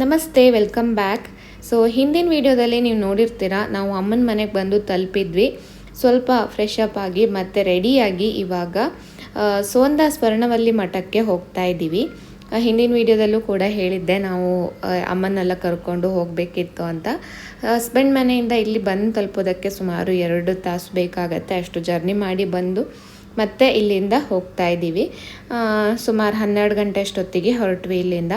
ನಮಸ್ತೆ, welcome back. So, ಹಿಂದಿನ ವಿಡಿಯೋದಲ್ಲಿ ನೀವು ನೋಡಿರ್ತೀರಾ, ನಾವು ಅಮ್ಮನ ಮನೆಗೆ ಬಂದು ತಲುಪಿದ್ವಿ. ಸ್ವಲ್ಪ ಫ್ರೆಶ್ ಅಪ್ ಆಗಿ, ಮತ್ತೆ ರೆಡಿಯಾಗಿ ಇವಾಗ ಸೋಂದಾ ಸ್ವರ್ಣವಲ್ಲಿ ಮಠಕ್ಕೆ ಹೋಗ್ತಾ ಇದ್ದೀವಿ. ಹಿಂದಿನ ವಿಡಿಯೋದಲ್ಲೂ ಕೂಡ ಹೇಳಿದ್ದೆ, ನಾವು ಅಮ್ಮನ್ನೆಲ್ಲ ಕರ್ಕೊಂಡು ಹೋಗಬೇಕಿತ್ತು ಅಂತ. ಹಸ್ಬೆಂಡ್ ಮನೆಯಿಂದ ಇಲ್ಲಿ ಬಂದು ತಲುಪೋದಕ್ಕೆ ಸುಮಾರು ಎರಡು ತಾಸು ಬೇಕಾಗತ್ತೆ. ಅಷ್ಟು ಜರ್ನಿ ಮಾಡಿ ಬಂದು, ಮತ್ತೆ ಇಲ್ಲಿಂದ ಹೋಗ್ತಾ ಇದ್ದೀವಿ. ಸುಮಾರು ಹನ್ನೆರಡು ಗಂಟೆ ಅಷ್ಟೊತ್ತಿಗೆ ಹೊರಟ್ವಿ ಇಲ್ಲಿಂದ.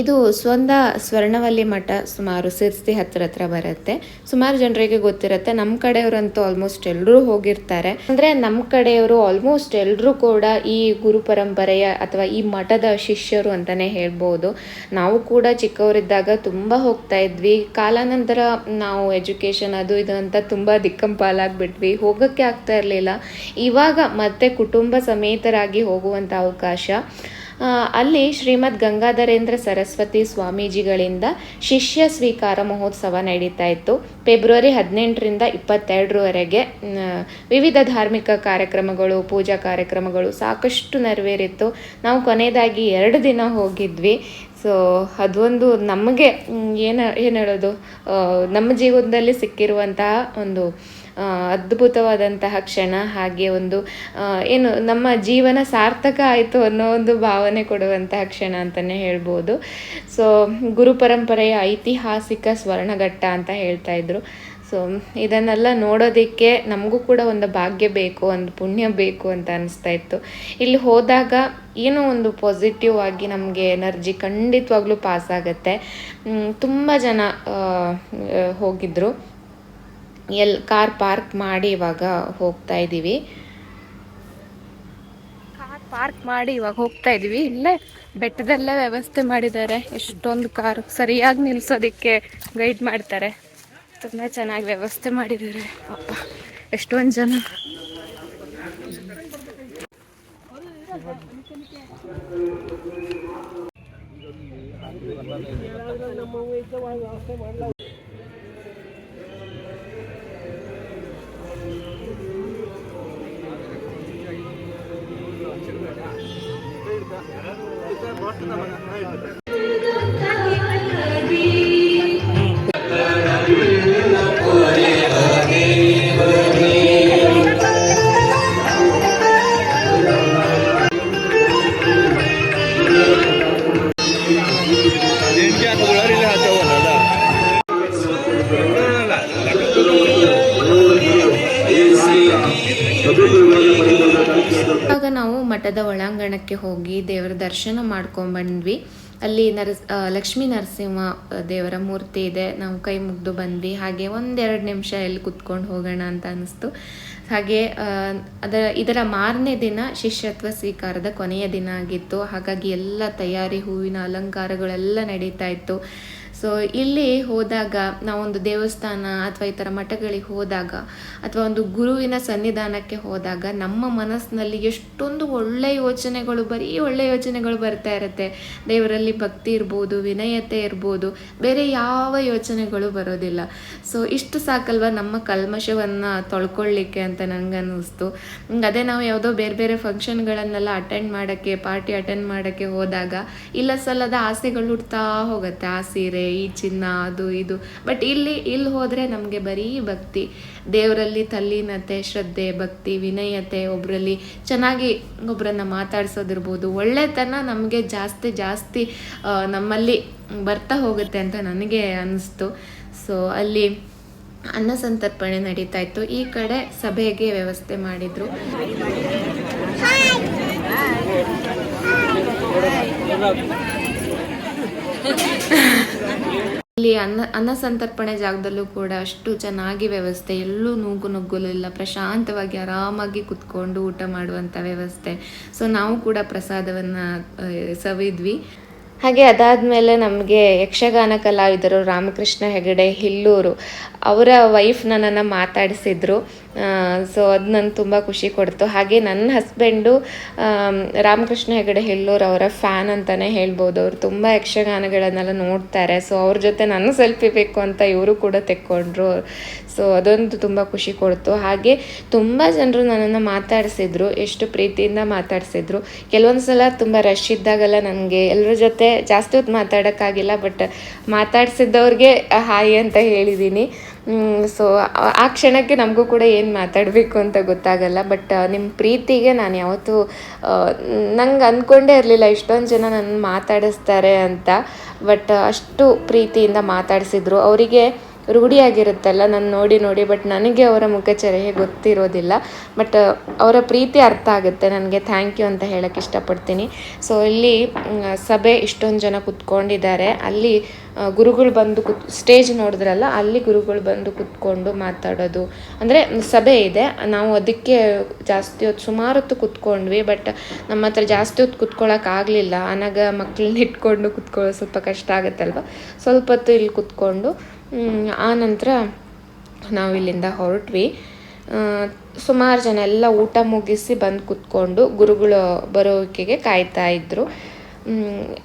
ಇದು ಸ್ವಂದ ಸ್ವರ್ಣವಲ್ಲಿ ಮಠ ಸುಮಾರು ಸಿರ್ಸಿ ಹತ್ರ ಹತ್ರ ಬರುತ್ತೆ. ಸುಮಾರು ಜನರಿಗೆ ಗೊತ್ತಿರುತ್ತೆ. ನಮ್ಮ ಕಡೆಯವರಂತೂ ಆಲ್ಮೋಸ್ಟ್ ಎಲ್ಲರೂ ಹೋಗಿರ್ತಾರೆ. ಅಂದ್ರೆ ನಮ್ಮ ಕಡೆಯವರು ಆಲ್ಮೋಸ್ಟ್ ಎಲ್ಲರೂ ಕೂಡ ಈ ಗುರು ಪರಂಪರೆಯ ಅಥವಾ ಈ ಮಠದ ಶಿಷ್ಯರು ಅಂತಾನೆ ಹೇಳ್ಬೋದು. ನಾವು ಕೂಡ ಚಿಕ್ಕವರಿದ್ದಾಗ ತುಂಬ ಹೋಗ್ತಾ ಇದ್ವಿ. ಕಾಲಾನಂತರ ನಾವು ಎಜುಕೇಶನ್ ಅದು ಇದು ಅಂತ ತುಂಬ ದಿಕ್ಕಂಪಾಲಾಗ್ಬಿಟ್ವಿ. ಹೋಗಕ್ಕೆ ಆಗ್ತಾ ಇರಲಿಲ್ಲ. ಇವಾಗ ಮತ್ತೆ ಕುಟುಂಬ ಸಮೇತರಾಗಿ ಹೋಗುವಂತ ಅವಕಾಶ. ಅಲ್ಲಿ ಶ್ರೀಮದ್ ಗಂಗಾಧರೇಂದ್ರ ಸರಸ್ವತಿ ಸ್ವಾಮೀಜಿಗಳಿಂದ ಶಿಷ್ಯ ಸ್ವೀಕಾರ ಮಹೋತ್ಸವ ನಡೀತಾ ಇತ್ತು. ಫೆಬ್ರವರಿ ಹದಿನೆಂಟರಿಂದ ಇಪ್ಪತ್ತೆರಡರವರೆಗೆ ವಿವಿಧ ಧಾರ್ಮಿಕ ಕಾರ್ಯಕ್ರಮಗಳು, ಪೂಜಾ ಕಾರ್ಯಕ್ರಮಗಳು ಸಾಕಷ್ಟು ನೆರವೇರಿತ್ತು. ನಾವು ಕೊನೆಯದಾಗಿ ಎರಡು ದಿನ ಹೋಗಿದ್ವಿ. ಸೊ, ಅದೊಂದು ನಮಗೆ ಏನು ಏನು ಹೇಳೋದು ನಮ್ಮ ಜೀವನದಲ್ಲಿ ಸಿಕ್ಕಿರುವಂತಹ ಒಂದು ಅದ್ಭುತವಾದಂತಹ ಕ್ಷಣ ಹಾಗೆ ಒಂದು ಏನು ನಮ್ಮ ಜೀವನ ಸಾರ್ಥಕ ಆಯಿತು ಅನ್ನೋ ಒಂದು ಭಾವನೆ ಕೊಡುವಂತಹ ಕ್ಷಣ ಅಂತಲೇ ಹೇಳ್ಬೋದು. ಸೊ ಗುರು ಪರಂಪರೆಯ ಐತಿಹಾಸಿಕ ಸ್ವರ್ಣಘಟ್ಟ ಅಂತ ಹೇಳ್ತಾ ಇದ್ರು. ಸೊ ಇದನ್ನೆಲ್ಲ ನೋಡೋದಕ್ಕೆ ನಮಗೂ ಕೂಡ ಒಂದು ಭಾಗ್ಯ ಬೇಕು ಒಂದು ಪುಣ್ಯ ಬೇಕು ಅಂತ ಅನಿಸ್ತಾ ಇತ್ತು. ಇಲ್ಲಿ ಹೋದಾಗ ಏನೋ ಒಂದು ಪಾಸಿಟಿವ್ ಆಗಿ ನಮಗೆ ಎನರ್ಜಿ ಖಂಡಿತವಾಗ್ಲೂ ಪಾಸ್ ಆಗುತ್ತೆ. ತುಂಬ ಜನ ಆ, ಆ, ಹೋಗಿದ್ರು ಎಲ್ ಕಾರ್ ಪಾರ್ಕ್ ಮಾಡಿ ಇವಾಗ ಹೋಗ್ತಾ ಇದ್ದೀವಿ ಕಾರ್ ಪಾರ್ಕ್ ಮಾಡಿ ಇವಾಗ ಹೋಗ್ತಾ ಇದೀವಿ. ಇಲ್ಲೇ ಬೆಟ್ಟದಲ್ಲೇ ವ್ಯವಸ್ಥೆ ಮಾಡಿದ್ದಾರೆ. ಎಷ್ಟೊಂದು ಕಾರ್ ಸರಿಯಾಗಿ ನಿಲ್ಸೋದಿಕ್ಕೆ ಗೈಡ್ ಮಾಡ್ತಾರೆ. ತುಂಬ ಚೆನ್ನಾಗಿ ವ್ಯವಸ್ಥೆ ಮಾಡಿದ್ದಾರೆ. ಅಪ್ಪ ಎಷ್ಟೊಂದು ಜನ. ಇವಾಗ ನಾವು ಮಠದ ಒಳಾಂಗಣಕ್ಕೆ ಹೋಗಿ ದರ್ಶನ ಮಾಡ್ಕೊಂಡ್ಬಂದ್ವಿ ಅಲ್ಲಿ ನರಸ್ ಲಕ್ಷ್ಮೀ ನರಸಿಂಹ ದೇವರ ಮೂರ್ತಿ ಇದೆ. ನಾವು ಕೈ ಮುಗ್ದು ಬಂದ್ವಿ. ಹಾಗೆ ಒಂದೆರಡು ನಿಮಿಷ ಎಲ್ಲಿ ಕುತ್ಕೊಂಡು ಹೋಗೋಣ ಅಂತ ಅನಿಸ್ತು ಹಾಗೆ ಅದರ ಇದರ ಮಾರನೇ ದಿನ ಶಿಷ್ಯತ್ವ ಸ್ವೀಕಾರದ ಕೊನೆಯ ದಿನ ಆಗಿತ್ತು. ಹಾಗಾಗಿ ಎಲ್ಲ ತಯಾರಿ, ಹೂವಿನ ಅಲಂಕಾರಗಳೆಲ್ಲ ನಡೀತಾ ಇತ್ತು. ಸೊ ಇಲ್ಲಿ ಹೋದಾಗ ನಾವೊಂದು ದೇವಸ್ಥಾನ ಅಥವಾ ಈ ಥರ ಮಠಗಳಿಗೆ ಹೋದಾಗ ಅಥವಾ ಒಂದು ಗುರುವಿನ ಸನ್ನಿಧಾನಕ್ಕೆ ಹೋದಾಗ ನಮ್ಮ ಮನಸ್ಸಿನಲ್ಲಿ ಎಷ್ಟೊಂದು ಒಳ್ಳೆ ಯೋಚನೆಗಳು ಬರೀ ಒಳ್ಳೆ ಯೋಚನೆಗಳು ಬರ್ತಾ ಇರುತ್ತೆ. ದೇವರಲ್ಲಿ ಭಕ್ತಿ ಇರ್ಬೋದು ವಿನಯತೆ ಇರ್ಬೋದು ಬೇರೆ ಯಾವ ಯೋಚನೆಗಳು ಬರೋದಿಲ್ಲ. ಸೊ ಇಷ್ಟು ಸಾಕಲ್ವ ನಮ್ಮ ಕಲ್ಮಶವನ್ನು ತೊಳ್ಕೊಳ್ಳಿಕ್ಕೆ ಅಂತ ನನಗೆ ಅನ್ನಿಸ್ತು ಹ್ಮ್, ಅದೇ ನಾವು ಯಾವುದೋ ಬೇರೆ ಬೇರೆ ಫಂಕ್ಷನ್ಗಳನ್ನೆಲ್ಲ ಅಟೆಂಡ್ ಮಾಡೋಕ್ಕೆ ಪಾರ್ಟಿ ಅಟೆಂಡ್ ಮಾಡೋಕ್ಕೆ ಹೋದಾಗ ಇಲ್ಲ ಸಲ್ಲದ ಆಸೆಗಳು ಹುಡ್ತಾ ಹೋಗುತ್ತೆ. ಆ ಸೀರೆ ಈ ಚಿನ್ನ ಅದು ಇದು. ಬಟ್ ಇಲ್ಲಿ ಇಲ್ಲಿ ಹೋದರೆ ನಮಗೆ ಬರೀ ಭಕ್ತಿ. ದೇವರಲ್ಲಿ ತಲ್ಲೀನತೆ ಶ್ರದ್ಧೆ ಭಕ್ತಿ ವಿನಯತೆ ಒಬ್ಬರಲ್ಲಿ ಚೆನ್ನಾಗಿ ಒಬ್ಬರನ್ನ ಮಾತಾಡ್ಸೋದಿರ್ಬೋದು. ಒಳ್ಳೆತನ ನಮಗೆ ಜಾಸ್ತಿ ಜಾಸ್ತಿ ನಮ್ಮಲ್ಲಿ ಬರ್ತಾ ಹೋಗುತ್ತೆ ಅಂತ ನನಗೆ ಅನ್ನಿಸ್ತು ಸೊ ಅಲ್ಲಿ ಅನ್ನ ಸಂತರ್ಪಣೆ ನಡೀತಾ ಇತ್ತು. ಈ ಕಡೆ ಸಭೆಗೆ ವ್ಯವಸ್ಥೆ ಮಾಡಿದ್ರು. ಇಲ್ಲಿ ಅನ್ನ ಅನ್ನ ಸಂತರ್ಪಣೆ ಜಾಗದಲ್ಲೂ ಕೂಡ ಅಷ್ಟು ಚೆನ್ನಾಗಿ ವ್ಯವಸ್ಥೆ, ಎಲ್ಲೂ ನೂಗು ನುಗ್ಗಲಿಲ್ಲ, ಪ್ರಶಾಂತವಾಗಿ ಆರಾಮಾಗಿ ಕುತ್ಕೊಂಡು ಊಟ ಮಾಡುವಂಥ ವ್ಯವಸ್ಥೆ. ಸೊ ನಾವು ಕೂಡ ಪ್ರಸಾದವನ್ನು ಸವಿದ್ವಿ ಹಾಗೆ ಅದಾದಮೇಲೆ ನಮಗೆ ಯಕ್ಷಗಾನ ಕಲಾವಿದರು ರಾಮಕೃಷ್ಣ ಹೆಗಡೆ, ಹಿಲ್ಲೂರು ಅವರ ವೈಫ್ ನನ್ನನ್ನು ಮಾತಾಡಿಸಿದ್ರು. ಸೊ ಅದು ನನಗೆ ತುಂಬ ಖುಷಿ ಕೊಡ್ತು. ಹಾಗೆ ನನ್ನ ಹಸ್ಬೆಂಡು ರಾಮಕೃಷ್ಣ ಹೆಗಡೆ, ಹಿಲ್ಲೂರು ಅವರ ಫ್ಯಾನ್ ಅಂತಲೇ ಹೇಳ್ಬೋದು. ಅವರು ತುಂಬ ಯಕ್ಷಗಾನಗಳನ್ನೆಲ್ಲ ನೋಡ್ತಾರೆ. ಸೊ ಅವ್ರ ಜೊತೆ ನಾನು ಸೆಲ್ಫಿ ಬೇಕು ಅಂತ ಇವರು ಕೂಡ ತೆಕ್ಕೊಂಡ್ರು. ಸೊ ಅದೊಂದು ತುಂಬ ಖುಷಿ ಕೊಡ್ತು. ಹಾಗೆ ತುಂಬ ಜನರು ನನ್ನನ್ನು ಮಾತಾಡಿಸಿದ್ರು, ಎಷ್ಟು ಪ್ರೀತಿಯಿಂದ ಮಾತಾಡಿಸಿದ್ರು. ಕೆಲವೊಂದು ಸಲ ತುಂಬ ರಶ್ ಇದ್ದಾಗೆಲ್ಲ ನನಗೆ ಎಲ್ಲರ ಜೊತೆ ಜಾಸ್ತಿ ಹೊತ್ತು ಮಾತಾಡೋಕ್ಕಾಗಿಲ್ಲ ಬಟ್ ಮಾತಾಡಿಸಿದ್ದವ್ರಿಗೆ ಹಾಯ್ ಅಂತ ಹೇಳಿದ್ದೀನಿ ಸೊ ಆ ಕ್ಷಣಕ್ಕೆ ನಮಗೂ ಕೂಡ ಏನು ಮಾತಾಡಬೇಕು ಅಂತ ಗೊತ್ತಾಗಲ್ಲ ಬಟ್ ನಿಮ್ಮ ಪ್ರೀತಿಗೆ ನಾನು ಯಾವತ್ತೂ ನಂಗೆ ಅಂದ್ಕೊಂಡೇ ಇರಲಿಲ್ಲ ಇಷ್ಟೊಂದು ಜನ ನನ್ನ ಮಾತಾಡಿಸ್ತಾರೆ ಅಂತ ಬಟ್ ಅಷ್ಟು ಪ್ರೀತಿಯಿಂದ ಮಾತಾಡಿಸಿದ್ರು. ಅವರಿಗೆ ರೂಢಿಯಾಗಿರುತ್ತಲ್ಲ, ನಾನು ನೋಡಿ ನೋಡಿ ಬಟ್ ನನಗೆ ಅವರ ಮುಖಚರ್ಯೆ ಗೊತ್ತಿರೋದಿಲ್ಲ. ಬಟ್ ಅವರ ಪ್ರೀತಿ ಅರ್ಥ ಆಗುತ್ತೆ. ನನಗೆ ಥ್ಯಾಂಕ್ ಯು ಅಂತ ಹೇಳಕ್ಕೆ ಇಷ್ಟಪಡ್ತೀನಿ. ಸೊ ಇಲ್ಲಿ ಸಭೆ ಇಷ್ಟೊಂದು ಜನ ಕುತ್ಕೊಂಡಿದ್ದಾರೆ. ಅಲ್ಲಿ ಗುರುಗಳು ಬಂದು ಕುತ್ ಸ್ಟೇಜ್ ನೋಡಿದ್ರಲ್ಲ, ಅಲ್ಲಿ ಗುರುಗಳು ಬಂದು ಕುತ್ಕೊಂಡು ಮಾತಾಡೋದು. ಅಂದರೆ, ಸಭೆ ಇದೆ. ನಾವು ಅದಕ್ಕೆ ಜಾಸ್ತಿ ಹೊತ್ತು, ಸುಮಾರು ಹೊತ್ತು ಕುತ್ಕೊಂಡ್ವಿ ಬಟ್ ನಮ್ಮ ಹತ್ರ ಜಾಸ್ತಿ ಹೊತ್ತು ಕುತ್ಕೊಳ್ಳೋಕ್ಕಾಗಲಿಲ್ಲ ಅನಾಗ ಮಕ್ಕಳನ್ನ ಇಟ್ಕೊಂಡು ಕುತ್ಕೊಳ್ಳೋದು ಸ್ವಲ್ಪ ಕಷ್ಟ ಆಗುತ್ತಲ್ವ? ಸ್ವಲ್ಪ ಹೊತ್ತು ಇಲ್ಲಿ ಕುತ್ಕೊಂಡು ಆ ನಂತರ ನಾವು ಇಲ್ಲಿಂದ ಹೊರಟ್ವಿ. ಸುಮಾರು ಜನ ಎಲ್ಲ ಊಟ ಮುಗಿಸಿ ಬಂದು ಕುತ್ಕೊಂಡು ಗುರುಗಳು ಬರೋಕೆಗೆ ಕಾಯ್ತಾ ಇದ್ದರು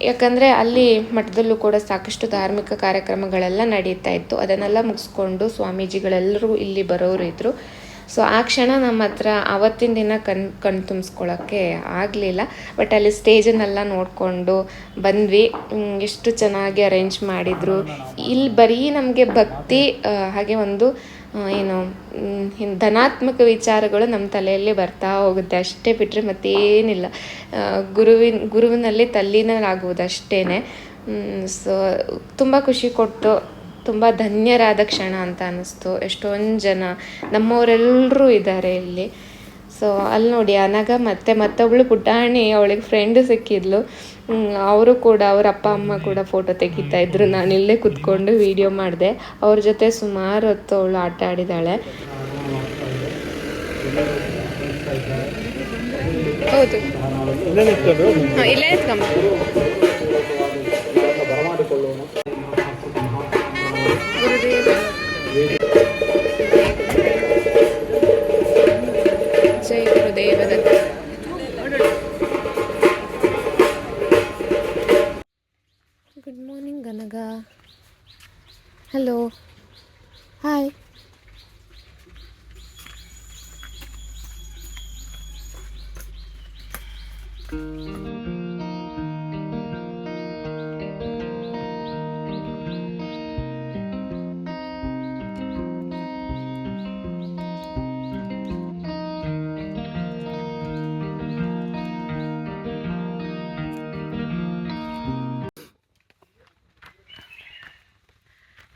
ಯಾಕಂದರೆ ಅಲ್ಲಿ ಮಠದಲ್ಲೂ ಕೂಡ ಸಾಕಷ್ಟು ಧಾರ್ಮಿಕ ಕಾರ್ಯಕ್ರಮಗಳೆಲ್ಲ ನಡೀತಾ ಇತ್ತು. ಅದನ್ನೆಲ್ಲ ಮುಗಿಸ್ಕೊಂಡು ಸ್ವಾಮೀಜಿಗಳೆಲ್ಲರೂ ಇಲ್ಲಿ ಬರೋರು ಇದ್ದರು ಸೊ ಆ ಕ್ಷಣ ನಮ್ಮ ಹತ್ರ ಆವತ್ತಿನ ದಿನ ಕಣ್ ಕಣ್ ತುಂಬಿಸ್ಕೊಳ್ಳೋಕ್ಕೆ ಆಗಲಿಲ್ಲ. ಬಟ್ ಅಲ್ಲಿ ಸ್ಟೇಜನ್ನೆಲ್ಲ ನೋಡಿಕೊಂಡು ಬಂದ್ವಿ. ಎಷ್ಟು ಚೆನ್ನಾಗಿ ಅರೇಂಜ್ ಮಾಡಿದರು. ಇಲ್ಲಿ ಬರೀ ನಮಗೆ ಭಕ್ತಿ ಹಾಗೆ ಒಂದು ಏನು ಧನಾತ್ಮಕ ವಿಚಾರಗಳು ನಮ್ಮ ತಲೆಯಲ್ಲಿ ಬರ್ತಾ ಹೋಗುತ್ತೆ. ಅಷ್ಟೇ ಬಿಟ್ಟರೆ ಮತ್ತೇನಿಲ್ಲ. ಗುರುವಿನ, ಗುರುವಿನಲ್ಲಿ ತಲ್ಲೀನರಾಗುವುದು ಅಷ್ಟೇ ಸೊ ತುಂಬ ಖುಷಿ ಕೊಟ್ಟು ತುಂಬ ಧನ್ಯರಾದ ಕ್ಷಣ ಅಂತ ಅನ್ನಿಸ್ತು. ಎಷ್ಟೊಂದು ಜನ ನಮ್ಮವರೆಲ್ಲರೂ ಇದ್ದಾರೆ ಇಲ್ಲಿ. ಸೊ ಅಲ್ಲಿ ನೋಡಿ ಅನಗ ಮತ್ತೆ ಮತ್ತೊಬ್ಳು ಪುಟಾಣಿ ಅವಳಿಗೆ ಫ್ರೆಂಡ್ ಸಿಕ್ಕಿದ್ಲು. ಅವರು ಕೂಡ ಅವ್ರ ಅಪ್ಪ ಅಮ್ಮ ಕೂಡ ಫೋಟೋ ತೆಗಿತಾ ಇದ್ರು. ನಾನು ಇಲ್ಲೇ ಕುತ್ಕೊಂಡು ವಿಡಿಯೋ ಮಾಡಿದೆ. ಅವ್ರ ಜೊತೆ ಸುಮಾರು ಹೊತ್ತು ಅವಳು ಆಟ ಆಡಿದಾಳೆ. ಹೌದು. ಇಲ್ಲೇ ഗുരുദേവ. ജയ ഗുരുദേവ. ഗുരുദേവദത്ത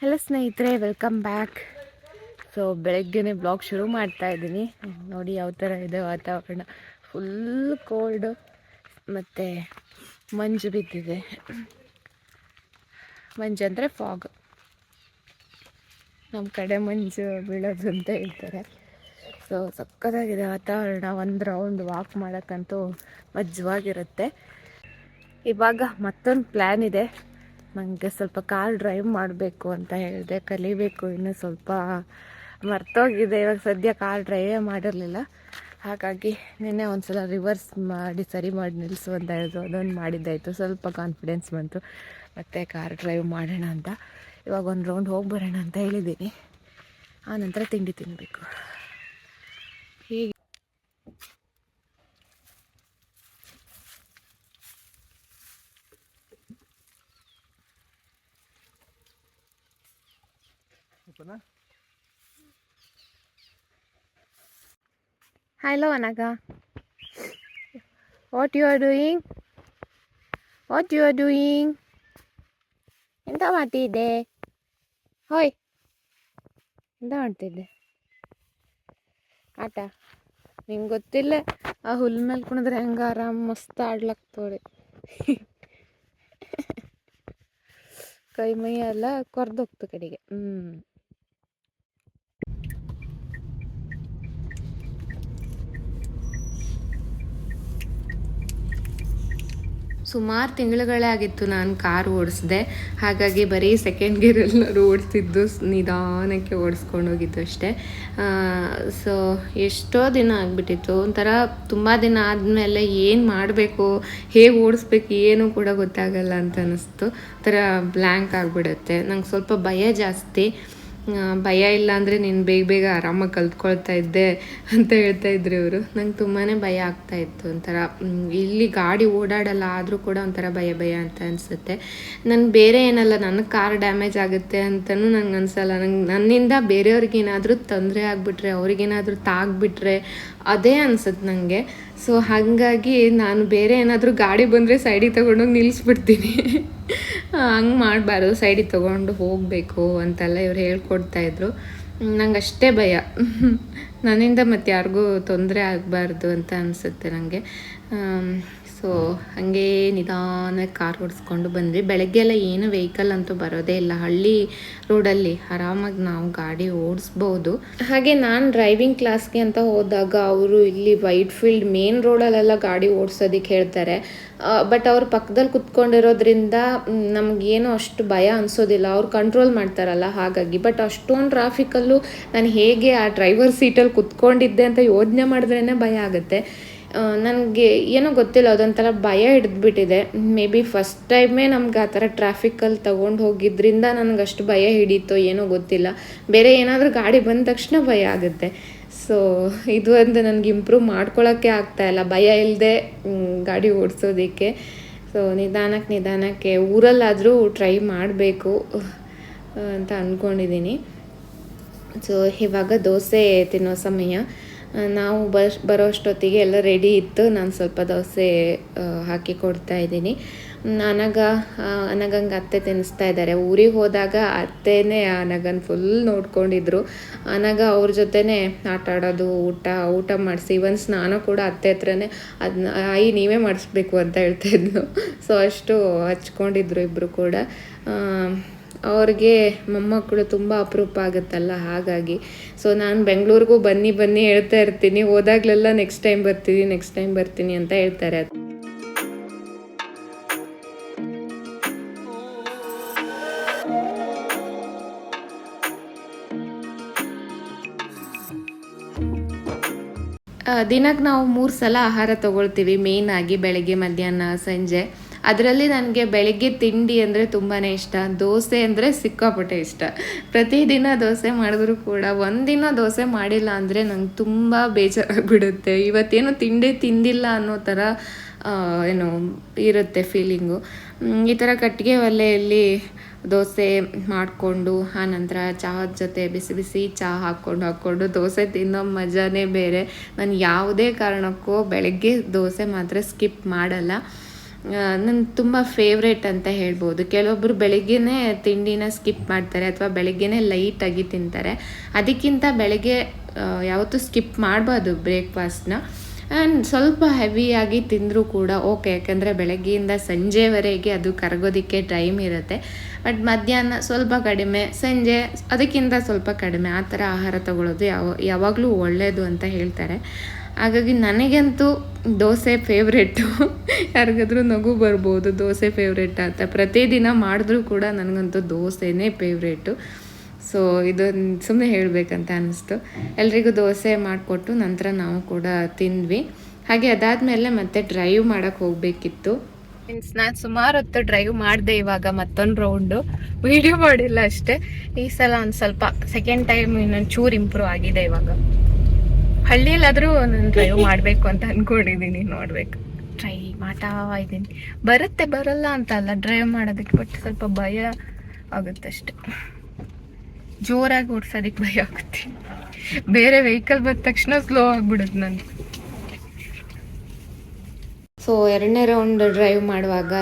ಹಲೋ ಸ್ನೇಹಿತರೆ ವೆಲ್ಕಮ್ ಬ್ಯಾಕ್ ಸೊ ಬೆಳಗ್ಗೆನೆ ಬ್ಲಾಗ್ ಶುರು ಮಾಡ್ತಾ ಇದ್ದೀನಿ. ನೋಡಿ ಯಾವ ಥರ ಇದೆ ವಾತಾವರಣ. ಫುಲ್ ಕೋಲ್ಡು ಮತ್ತು ಮಂಜು ಬಿದ್ದಿದೆ. ಮಂಜು ಅಂದರೆ ಫಾಗ್ ನಮ್ಮ ಕಡೆ ಮಂಜು ಬೀಳೋದು ಅಂತ ಹೇಳ್ತಾರೆ. ಸೊ ಸಕ್ಕತ್ತಾಗಿದೆ ವಾತಾವರಣ. ಒಂದು ರೌಂಡ್ ವಾಕ್ ಮಾಡೋಕ್ಕಂತೂ ಮಜ್ಜವಾಗಿರುತ್ತೆ ಇವಾಗ ಮತ್ತೊಂದು ಪ್ಲ್ಯಾನ್ ಇದೆ. ನನಗೆ ಸ್ವಲ್ಪ ಕಾರ್ ಡ್ರೈವ್ ಮಾಡಬೇಕು ಅಂತ ಹೇಳಿದೆ, ಕಲಿಬೇಕು ಇನ್ನು ಸ್ವಲ್ಪ ಮರ್ತೋಗಿದೆ, ಇವಾಗ ಸದ್ಯ ಕಾರ್ ಡ್ರೈವೇ ಮಾಡಿರಲಿಲ್ಲ. ಹಾಗಾಗಿ ನಿನ್ನೆ ಒಂದು ಸಲ ರಿವರ್ಸ್ ಮಾಡಿ, ಸರಿ ಮಾಡಿ ನಿಲ್ಲಿಸು ಅಂತ ಹೇಳಿದ್ರು ಅದೊಂದು ಮಾಡಿದ್ದಾಯಿತು. ಸ್ವಲ್ಪ ಕಾನ್ಫಿಡೆನ್ಸ್ ಬಂತು. ಮತ್ತು ಕಾರ್ ಡ್ರೈವ್ ಮಾಡೋಣ ಅಂತ. ಇವಾಗ ಒಂದು ರೌಂಡ್ ಹೋಗಿ ಬರೋಣ ಅಂತ ಹೇಳಿದ್ದೀನಿ ಆನಂತರ ನಂತರ ತಿಂಡಿ ತಿನ್ನಬೇಕು ಹೀಗೆ. Hello, Anaga. What you are? What you are? ಎಂತ ಮಾಡ್ತಿದ್ದೆ? ಹೋಯ್. ಎಂತ ಮಾಡ್ತಿದ್ದೆ? ಆಟ. ನಿಂಗೆ ಗೊತ್ತಿಲ್ಲ ಆ ಹುಲ್ ಮೇಲೆ ಕುಣಿದ್ರೆ ಹೆಂಗ ಆರಾಮ್ ಮಸ್ತ್ ಆಡ್ಲಕ್ತೋಡೆ ಕೈ ಮೈ ಎಲ್ಲ ಕೊರ್ದೋಗ್ತು ಕಡೆಗೆ. ಹ್ಞೂ ಸುಮಾರು ತಿಂಗಳುಗಳೇ ಆಗಿತ್ತು ನಾನು ಕಾರ್ ಓಡಿಸ್ದೆ. ಹಾಗಾಗಿ ಬರೀ ಸೆಕೆಂಡ್ ಗೇರಲ್ಲರೂ ಓಡಿಸ್ತಿದ್ದು ಸ್- ನಿಧಾನಕ್ಕೆ ಓಡಿಸ್ಕೊಂಡು ಹೋಗಿದ್ದು ಅಷ್ಟೇ. ಸೊ ಎಷ್ಟೋ ದಿನ ಆಗಿಬಿಟ್ಟಿತ್ತು. ಒಂಥರ ತುಂಬ ದಿನ ಆದಮೇಲೆ ಏನು ಮಾಡಬೇಕು, ಹೇಗೆ ಓಡಿಸ್ಬೇಕು, ಏನು ಕೂಡ ಗೊತ್ತಾಗಲ್ಲ ಅಂತ ಅನ್ನಿಸ್ತು ಒಂಥರ ಬ್ಲ್ಯಾಂಕ್ ಆಗಿಬಿಡುತ್ತೆ. ನಂಗೆ ಸ್ವಲ್ಪ ಭಯ ಜಾಸ್ತಿ. ಭಯ ಇಲ್ಲ ಅಂದರೆ ನೀನು ಬೇಗ ಬೇಗ ಆರಾಮಾಗಿ ಕಲ್ತ್ಕೊಳ್ತಾ ಇದ್ದೆ ಅಂತ ಹೇಳ್ತಾ ಇದ್ರು ಇವರು. ನಂಗೆ ತುಂಬಾ ಭಯ ಆಗ್ತಾ ಇತ್ತು ಒಂಥರ. ಇಲ್ಲಿ ಗಾಡಿ ಓಡಾಡಲ್ಲ ಆದರೂ ಕೂಡ ಒಂಥರ ಭಯ ಭಯ ಅಂತ ಅನಿಸುತ್ತೆ. ನಾನು ಬೇರೆ ಏನಲ್ಲ ನನ್ನ ಕಾರ್ ಡ್ಯಾಮೇಜ್ ಆಗುತ್ತೆ ಅಂತಲೂ ನಂಗೆ ಅನಿಸಲ್ಲ. ನಂಗೆ, ನನ್ನಿಂದ ಬೇರೆಯವ್ರಿಗೇನಾದರೂ ತೊಂದರೆ ಆಗಿಬಿಟ್ರೆ, ಅವ್ರಿಗೇನಾದರೂ ತಾಗ್ಬಿಟ್ರೆ, ಅದೇ ಅನ್ಸುತ್ತೆ ನನಗೆ ಸೊ ಹಾಗಾಗಿ ನಾನು ಬೇರೆ ಏನಾದರೂ ಗಾಡಿ ಬಂದರೆ ಸೈಡಿಗೆ ತೊಗೊಂಡೋಗಿ ನಿಲ್ಲಿಸ್ಬಿಡ್ತೀನಿ ಹಂಗೆ ಮಾಡಬಾರ್ದು. ಸೈಡಿಗೆ ತೊಗೊಂಡು ಹೋಗಬೇಕು ಅಂತೆಲ್ಲ ಇವ್ರು ಹೇಳ್ಕೊಡ್ತಾಯಿದ್ರು ನಂಗೆ ಅಷ್ಟೇ ಭಯ. ನನ್ನಿಂದ ಮತ್ತು ಯಾರಿಗೂ ತೊಂದರೆ ಆಗಬಾರ್ದು ಅಂತ ಅನಿಸುತ್ತೆ ನನಗೆ ಸೊ ಹಾಗೆ ನಿಧಾನಕ್ಕೆ ಕಾರ್ ಓಡಿಸ್ಕೊಂಡು ಬಂದ್ವಿ. ಬೆಳಗ್ಗೆ ಎಲ್ಲ ಏನು ವೆಹಿಕಲ್ ಅಂತೂ ಬರೋದೇ ಇಲ್ಲ. ಹಳ್ಳಿ ರೋಡಲ್ಲಿ ಆರಾಮಾಗಿ ನಾವು ಗಾಡಿ ಓಡಿಸ್ಬೋದು. ಹಾಗೆ ನಾನು ಡ್ರೈವಿಂಗ್ ಕ್ಲಾಸ್ಗೆ ಅಂತ ಹೋದಾಗ ಅವರು ಇಲ್ಲಿ ವೈಟ್ ಫೀಲ್ಡ್ ಮೇನ್ ರೋಡಲ್ಲೆಲ್ಲ ಗಾಡಿ ಓಡಿಸೋದಕ್ಕೆ ಹೇಳ್ತಾರೆ. ಬಟ್ ಅವ್ರ ಪಕ್ಕದಲ್ಲಿ ಕುತ್ಕೊಂಡಿರೋದ್ರಿಂದ ನಮಗೇನು ಅಷ್ಟು ಭಯ ಅನಿಸೋದಿಲ್ಲ. ಅವ್ರು ಕಂಟ್ರೋಲ್ ಮಾಡ್ತಾರಲ್ಲ ಹಾಗಾಗಿ. ಬಟ್ ಅಷ್ಟೊಂದು ಟ್ರಾಫಿಕಲ್ಲೂ ನಾನು ಹೇಗೆ ಆ ಡ್ರೈವರ್ ಸೀಟಲ್ಲಿ ಕುತ್ಕೊಂಡಿದ್ದೆ ಅಂತ ಯೋಚನೆ ಮಾಡಿದ್ರೇ ಭಯ ಆಗುತ್ತೆ. ನನಗೆ ಏನೋ ಗೊತ್ತಿಲ್ಲ, ಅದೊಂಥರ ಭಯ ಹಿಡಿದ್ಬಿಟ್ಟಿದೆ. ಮೇ ಬಿ ಫಸ್ಟ್ ಟೈಮೇ ನಮ್ಗೆ ಆ ಥರ ಟ್ರಾಫಿಕಲ್ಲಿ ತೊಗೊಂಡು ಹೋಗಿದ್ದರಿಂದ ನನಗೆ ಅಷ್ಟು ಭಯ ಹಿಡೀತೋ ಏನೋ ಗೊತ್ತಿಲ್ಲ. ಬೇರೆ ಏನಾದರೂ ಗಾಡಿ ಬಂದ ತಕ್ಷಣ ಭಯ ಆಗುತ್ತೆ. ಸೊ ಇದು ಒಂದು ನನಗೆ ಇಂಪ್ರೂವ್ ಮಾಡ್ಕೊಳ್ಳೋಕ್ಕೆ ಆಗ್ತಾ ಇಲ್ಲ. ಭಯ ಇಲ್ಲದೆ ಗಾಡಿ ಓಡಿಸೋದಕ್ಕೆ. ಸೊ ನಿಧಾನಕ್ಕೆ ನಿಧಾನಕ್ಕೆ ಊರಲ್ಲಾದರೂ ಟ್ರೈ ಮಾಡಬೇಕು ಅಂತ ಅಂದ್ಕೊಂಡಿದ್ದೀನಿ ಸೊ ಇವಾಗ ದೋಸೆ ತಿನ್ನೋ ಸಮಯ. ನಾವು ಬಸ್ ಬರೋ ಅಷ್ಟೊತ್ತಿಗೆ ಎಲ್ಲ ರೆಡಿ ಇತ್ತು. ನಾನು ಸ್ವಲ್ಪ ದೋಸೆ ಹಾಕಿ ಕೊಡ್ತಾ ಇದ್ದೀನಿ. ನನಗ ಅನಗಂಗೆ ಅತ್ತೆ ತಿನ್ನಿಸ್ತಾ ಇದ್ದಾರೆ. ಊರಿಗೆ ಹೋದಾಗ ಅತ್ತೆನೇ ಅನಗನ್ ಫುಲ್ ನೋಡ್ಕೊಂಡಿದ್ರು. ಅನಗ ಅವ್ರ ಜೊತೆನೇ ಆಟ ಆಡೋದು, ಊಟ ಊಟ ಮಾಡಿಸಿ. ಇವನ್ ಸ್ನಾನ ಕೂಡ ಅತ್ತೆ ಹತ್ರನೇ ಅದನ್ನ ಆಯಿ ನೀವೇ ಮಾಡಿಸ್ಬೇಕು ಅಂತ ಹೇಳ್ತಾ ಇದ್ಲು ಸೊ ಅಷ್ಟು ಹಚ್ಕೊಂಡಿದ್ರು ಇಬ್ಬರು ಕೂಡ. ಅವ್ರಿಗೆ ಮೊಮ್ಮಕ್ಕಳು ತುಂಬ ಅಪರೂಪ ಆಗುತ್ತಲ್ಲ, ಹಾಗಾಗಿ. ಸೊ ನಾನು ಬೆಂಗಳೂರಿಗೂ ಬನ್ನಿ ಬನ್ನಿ ಹೇಳ್ತಾ ಇರ್ತೀನಿ. ಹೋದಾಗಲೆಲ್ಲ ನೆಕ್ಸ್ಟ್ ಟೈಮ್ ಬರ್ತೀನಿ ನೆಕ್ಸ್ಟ್ ಟೈಮ್ ಬರ್ತೀನಿ ಅಂತ ಹೇಳ್ತಾರೆ. ದಿನಕ್ಕೆ ನಾವು ಮೂರು ಸಲ ಆಹಾರ ತಗೊಳ್ತೀವಿ ಮೇಯ್ನಾಗಿ ಬೆಳಗ್ಗೆ, ಮಧ್ಯಾಹ್ನ, ಸಂಜೆ. ಅದರಲ್ಲಿ ನನಗೆ ಬೆಳಗ್ಗೆ ತಿಂಡಿ ಅಂದರೆ ತುಂಬಾ ಇಷ್ಟ, ದೋಸೆ ಅಂದರೆ ಸಿಕ್ಕಾಪಟ್ಟೆ ಇಷ್ಟ. ಪ್ರತಿದಿನ ದೋಸೆ ಮಾಡಿದ್ರು ಕೂಡ ಒಂದಿನ ದೋಸೆ ಮಾಡಿಲ್ಲ ಅಂದರೆ ನಂಗೆ ತುಂಬ ಬೇಜಾರಾಗ್ಬಿಡುತ್ತೆ. ಇವತ್ತೇನು ತಿಂಡಿ ತಿಂದಿಲ್ಲ ಅನ್ನೋ ಥರ ಏನು ಇರುತ್ತೆ ಫೀಲಿಂಗು ಈ ಥರ ಕಟ್ಟಿಗೆ ಒಲೆಯಲ್ಲಿ ದೋಸೆ ಮಾಡಿಕೊಂಡು ಆನಂತರ ಚಹದ ಜೊತೆ ಬಿಸಿ ಬಿಸಿ ಚಹಾ ಹಾಕ್ಕೊಂಡು ಹಾಕ್ಕೊಂಡು ದೋಸೆ ತಿನ್ನೋ ಮಜಾನೇ ಬೇರೆ. ನಾನು ಯಾವುದೇ ಕಾರಣಕ್ಕೂ ಬೆಳಗ್ಗೆ ದೋಸೆ ಮಾತ್ರ ಸ್ಕಿಪ್ ಮಾಡಲ್ಲ. ನನ್ನ ತುಂಬ ಫೇವ್ರೇಟ್ ಅಂತ ಹೇಳ್ಬೋದು. ಕೆಲವೊಬ್ಬರು ಬೆಳಗ್ಗೆನೇ ತಿಂಡಿನ ಸ್ಕಿಪ್ ಮಾಡ್ತಾರೆ ಅಥವಾ ಬೆಳಗ್ಗೆನೇ ಲೈಟಾಗಿ ತಿಂತಾರೆ. ಅದಕ್ಕಿಂತ ಬೆಳಗ್ಗೆ ಯಾವತ್ತೂ ಸ್ಕಿಪ್ ಮಾಡಬಾರ್ದು ಬ್ರೇಕ್ಫಾಸ್ಟ್ನ ಆ್ಯಂಡ್ ಸ್ವಲ್ಪ ಹೆವಿಯಾಗಿ ತಿಂದರೂ ಕೂಡ ಓಕೆ ಯಾಕಂದರೆ ಬೆಳಗ್ಗೆಯಿಂದ ಸಂಜೆವರೆಗೆ ಅದು ಕರಗೋದಕ್ಕೆ ಟೈಮ್ ಇರುತ್ತೆ. ಬಟ್ ಮಧ್ಯಾಹ್ನ ಸ್ವಲ್ಪ ಕಡಿಮೆ, ಸಂಜೆ ಅದಕ್ಕಿಂತ ಸ್ವಲ್ಪ ಕಡಿಮೆ, ಆ ಥರ ಆಹಾರ ತಗೊಳ್ಳೋದು ಯಾವ, ಯಾವಾಗಲೂ ಒಳ್ಳೆಯದು ಅಂತ ಹೇಳ್ತಾರೆ. ಹಾಗಾಗಿ ನನಗಂತೂ ದೋಸೆ ಫೇವ್ರೆಟ್ಟು ಯಾರಿಗಾದ್ರೂ ನಗು ಬರ್ಬೋದು, ದೋಸೆ ಫೇವ್ರೆಟ್ ಅಂತ. ಪ್ರತಿದಿನ ಮಾಡಿದ್ರೂ ಕೂಡ ನನಗಂತೂ ದೋಸೆನೇ ಫೇವ್ರೇಟು ಸೊ ಇದು ಸುಮ್ಮನೆ ಹೇಳಬೇಕಂತ ಅನ್ನಿಸ್ತು ಎಲ್ರಿಗೂ ದೋಸೆ ಮಾಡಿಕೊಟ್ಟು ನಂತರ ನಾವು ಕೂಡ ತಿಂದ್ವಿ. ಹಾಗೆ ಅದಾದಮೇಲೆ ಮತ್ತೆ ಡ್ರೈವ್ ಮಾಡೋಕ್ಕೆ ಹೋಗಬೇಕಿತ್ತು. ಮೀನ್ಸ್ ನಾನು ಸುಮಾರು ಹೊತ್ತು ಡ್ರೈವ್ ಮಾಡಿದೆ ಇವಾಗ ಮತ್ತೊಂದು ರೌಂಡು ವಿಡಿಯೋ ಮಾಡಿಲ್ಲ ಅಷ್ಟೇ. ಈ ಸಲ ಒಂದು ಸ್ವಲ್ಪ ಸೆಕೆಂಡ್ ಟೈಮ್ ಇನ್ನೊಂದು ಚೂರು ಇಂಪ್ರೂವ್ ಆಗಿದೆ ಇವಾಗ. ಹಳ್ಳಿಯಲ್ಲಾದರೂ ನಾನು ಡ್ರೈವ್ ಮಾಡಬೇಕು ಅಂತ ಅಂದ್ಕೊಂಡಿದ್ದೀನಿ ನೋಡಬೇಕು. ಟ್ರೈ ಮಾಡ್ತಾ ಇದ್ದೀನಿ ಬರುತ್ತೆ ಬರಲ್ಲ ಅಂತ ಅಲ್ಲ ಡ್ರೈವ್ ಮಾಡೋದಕ್ಕೆ ಬಟ್ ಸ್ವಲ್ಪ ಭಯ ಆಗುತ್ತೆ ಅಷ್ಟೆ. ಜೋರಾಗಿ ಓಡಿಸೋದಕ್ಕೆ ಭಯ ಆಗುತ್ತೆ. ಬೇರೆ ವೆಹಿಕಲ್ ಬಂದ ತಕ್ಷಣ ಸ್ಲೋ ಆಗ್ಬಿಡುತ್ತೆ ನನಗೆ ಸೊ ಎರಡನೇ ರೌಂಡ್ ಡ್ರೈವ್ ಮಾಡುವಾಗ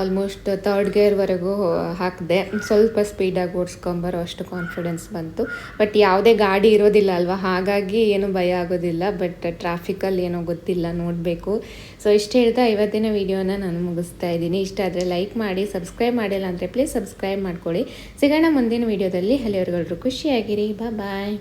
ಆಲ್ಮೋಸ್ಟ್ ತರ್ಡ್ ಗೇರ್ವರೆಗೂ ಹಾಕಿದೆ. ಸ್ವಲ್ಪ ಸ್ಪೀಡಾಗಿ ಓಡಿಸ್ಕೊಂಬರೋ ಅಷ್ಟು ಕಾನ್ಫಿಡೆನ್ಸ್ ಬಂತು. ಬಟ್ ಯಾವುದೇ ಗಾಡಿ ಇರೋದಿಲ್ಲ ಅಲ್ವಾ? ಹಾಗಾಗಿ ಏನು ಭಯ ಆಗೋದಿಲ್ಲ. ಬಟ್ ಟ್ರಾಫಿಕಲ್ಲಿ ಏನೋ ಗೊತ್ತಿಲ್ಲ, ನೋಡಬೇಕು. ಸೊ ಇಷ್ಟು ಹೇಳ್ತಾ ಇವತ್ತಿನ ವಿಡಿಯೋನ ನಾನು ಮುಗಿಸ್ತಾ ಇದ್ದೀನಿ. ಇಷ್ಟ ಆದರೆ ಲೈಕ್ ಮಾಡಿ ಸಬ್ಸ್ಕ್ರೈಬ್ ಮಾಡಿಲ್ಲ ಅಂದರೆ ಪ್ಲೀಸ್ ಸಬ್ಸ್ಕ್ರೈಬ್ ಮಾಡ್ಕೊಳ್ಳಿ. ಸಿಗೋಣ ಮುಂದಿನ ವೀಡಿಯೋದಲ್ಲಿ ಅಲ್ಲಿವರೆಗೂ ಖುಷಿಯಾಗಿರಿ. ಬಾಯ್